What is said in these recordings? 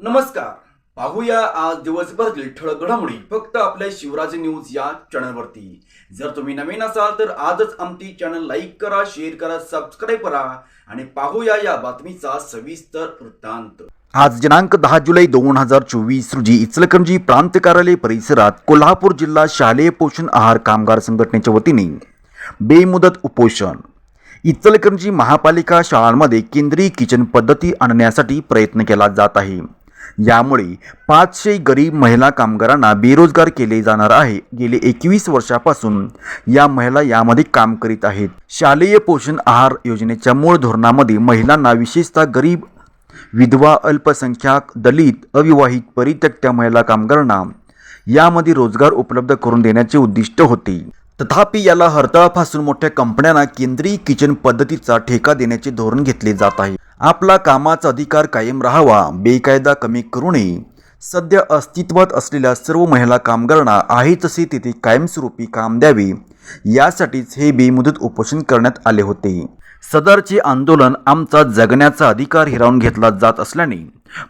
नमस्कार. पाहूया आज दिवसभरातील ठळक घडामोडी. फक्त आपल्या शिवराज न्यूज या चॅनलवरती. जर तुम्ही नवीन असाल तर आजच आमची चॅनल लाईक करा शेअर करा सबस्क्राईब करा आणि पाहूया या बातमीचा सविस्तर वृत्तांत. आज दिनांक दहा जुलै दोन हजार चोवीस रोजी इचलकरंजी प्रांत कार्यालय परिसरात कोल्हापूर जिल्हा शालेय पोषण आहार कामगार संघटनेच्या वतीने बेमुदत उपोषण. इचलकरंजी महापालिका शाळांमध्ये केंद्रीय किचन पद्धती आणण्यासाठी प्रयत्न केला जात आहे. यामुळे पाचशे गरीब महिला कामगारांना बेरोजगार केले जाणार आहे. गेले एकवीस वर्षापासून या महिला यामध्ये काम करीत आहेत. शालेय पोषण आहार योजनेच्या मूळ धोरणामध्ये महिलांना विशेषतः गरीब विधवा अल्पसंख्याक दलित अविवाहित परित्यक्त्या महिला कामगारांना यामध्ये रोजगार उपलब्ध करून देण्याचे उद्दिष्ट होते. तथापि याला हरताळापासून मोठ्या कंपन्यांना केंद्रीय किचन पद्धतीचा ठेका देण्याचे धोरण घेतले जात आहे. आपला कामाचा अधिकार कायम राहावा बेकायदा कमी करू नये सध्या अस्तित्वात असलेल्या सर्व महिला कामगारांना आहे तसे तेथे कायमस्वरूपी काम द्यावे यासाठीच हे बेमुदत उपोषण करण्यात आले होते. सदरचे आंदोलन आमचा जगण्याचा अधिकार हिरावून घेतला जात असल्याने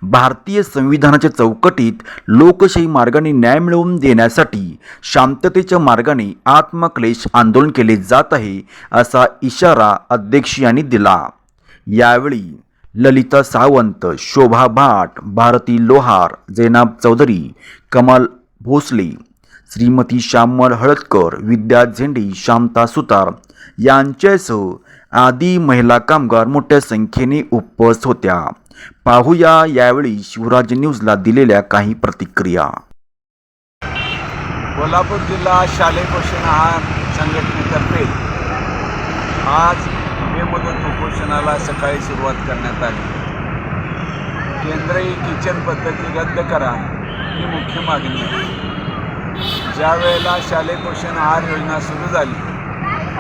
भारतीय संविधानाच्या चौकटीत लोकशाही मार्गाने न्याय मिळवून देण्यासाठी शांततेच्या मार्गाने आत्मक्लेश आंदोलन केले जात आहे असा इशारा अध्यक्ष यांनी दिला. यावेळी ललिता सावंत शोभा भाट भारती लोहार जैनाब चौधरी कमल भोसले श्रीमती श्यामल हळदकर विद्या झेंडी शांता सुतार यांच्यासह आदी महिला कामगार मोठ्या संख्येने उपस्थित होत्या. पाहूया यावेळी शिवराज न्यूजला दिलेल्या काही प्रतिक्रिया. कोल्हापूर जिल्हा शालेय पोषण आहार संघटनेतर्फे आज मेमधून उपोषणाला सकाळी सुरुवात करण्यात आली. केंद्रीय किचन पद्धती रद्द करा ही मुख्य मागणी आहे. ज्या वेळेला शालेय पोषण आहार योजना सुरू झाली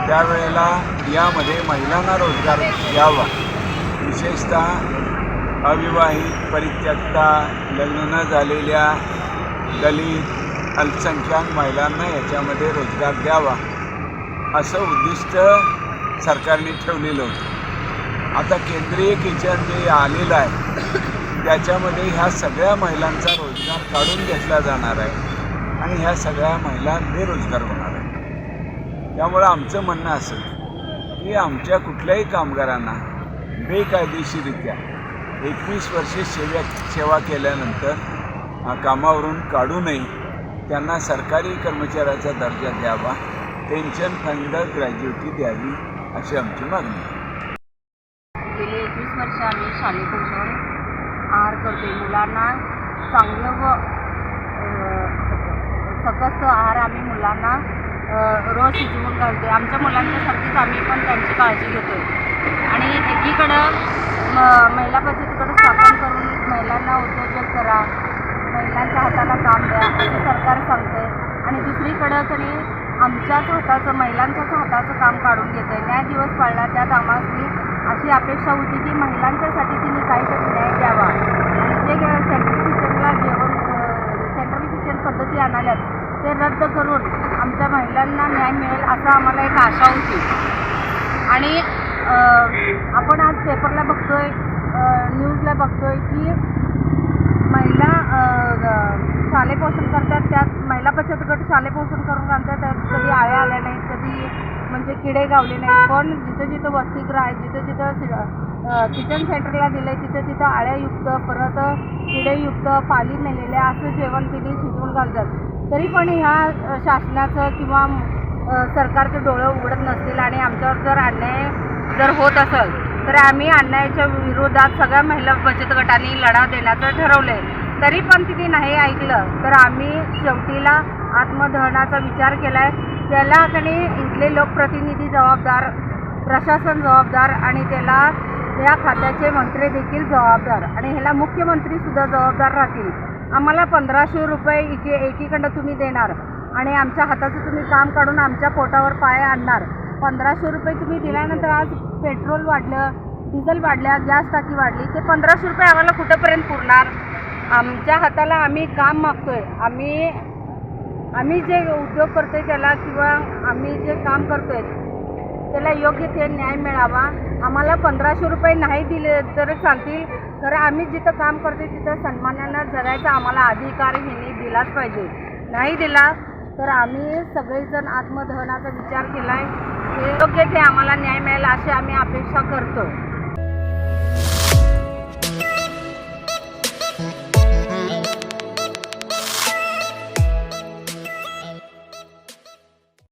त्यावेळेला यामध्ये महिलांना रोजगार द्यावा विशेषतः अविवाहित परित्यक्ता लग्न न झालेल्या दलित अल्पसंख्याक महिलांना याच्यामध्ये रोजगार द्यावा. असं उद्दिष्ट सरकारने ठेवलेलं होतं. आता केंद्रीय किचन जे आलेलं आहे त्याच्यामध्ये ह्या सगळ्या महिलांचा रोजगार काढून घेतला जाणार आहे आणि ह्या सगळ्या महिला बेरोजगार होणार आहे. त्यामुळं आमचं म्हणणं असं की आमच्या कुठल्याही कामगारांना बेकायदेशीरित्या एकवीस वर्षे सेवा सेवा केल्यानंतर कामावरून काढू नये त्यांना सरकारी कर्मचाऱ्याचा दर्जा द्यावा पेन्शन फंड ग्रॅज्युटी द्यावी अशी आमची मागणी आहे. गेले एकवीस वर्ष आम्ही शालेय पोषण आहार करते मुलांना चांगलं व सकस्त आहार आम्ही मुलांना रोज शिजवून घालतोय. आमच्या मुलांच्यासारखीच आम्ही पण त्यांची काळजी घेतो आणि एकीकडं म महिला बचतीकडं स्थापन करून महिलांना उद्योजक करा महिलांच्या हाताला काम द्या असं सरकार सांगते आणि दुसरीकडं तरी आमच्याच हाताचं महिलांच्याच हाताचं काम काढून घेत आहे न्याय दिवस पाळला त्यात आम्हाला अशी अपेक्षा होती की महिलांच्यासाठी तिने काहीतरी न्याय द्यावा. आणि जे सेंट्रल किचनला जेवण सेंट्रल किचन पद्धती आणाल्यात. ते रद्द करून आमच्या महिलांना न्याय मिळेल असं आम्हाला एक आशा होती. आणि आपण आज पेपरला बघतोय न्यूजला बघतोय की महिला शालेय पोषण करतात त्यात महिला शालेय पोषण करून घालतात त्यात कधी आळ्या आल्या नाहीत कधी म्हणजे किडे गावले नाहीत. पण जिथं जिथं वसतिगृह आहे जिथं जिथं किचन सेंटरला दिलं आहे तिथं तिथं आळ्यायुक्त परत किडेयुक्त पाली नेलेल्या असं जेवण तिने शिजवून घालतात. तरी पण ह्या शासनाचं किंवा सरकारचं डोळं उघडत नसतील आणि आमच्यावर जर अन्याय जर होत असेल तर आम्ही अन्यायाच्या विरोधात सगळ्या महिला बचत गटांनी लढा देण्याचं ठरवलं आहे तरी पण तिथे नाही ऐकलं तर आम्ही शेवटीला आत्मदहनाचा विचार केला आहे त्याला कणी इथले लोकप्रतिनिधी जबाबदार प्रशासन जबाबदार आणि त्याला या खात्याचे मंत्री देखील जबाबदार आणि ह्याला मुख्यमंत्रीसुद्धा जबाबदार राहतील. आम्हाला पंधराशे रुपये एकी एकीकडं तुम्ही देणार आणि आमच्या हाताचं तुम्ही काम काढून आमच्या पोटावर पाय आणणार. पंधराशे रुपये तुम्ही दिल्यानंतर आज पेट्रोल वाढलं डिझेल वाढल्या गॅस टाकी वाढली ते पंधराशे रुपये आम्हाला कुठंपर्यंत पुरणार? आमच्या हाताला आम्ही काम मागतोय. आम्ही आम्ही जे उद्योग करतोय त्याला किंवा आम्ही जे काम करतोय त्याला योग्य ते न्याय मिळावा. आम्हाला पंधराशे रुपये नाही दिले तर चालतील. तर आम्ही जिथं काम करते तिथं सन्मानानं जगायचा आम्हाला अधिकार ह्यांनी दिलाच पाहिजे. नाही दिला तर आम्ही सगळेजण आत्मदहनाचा विचार केला आहे योग्य ते आम्हाला न्याय मिळेल अशी आम्ही अपेक्षा करतो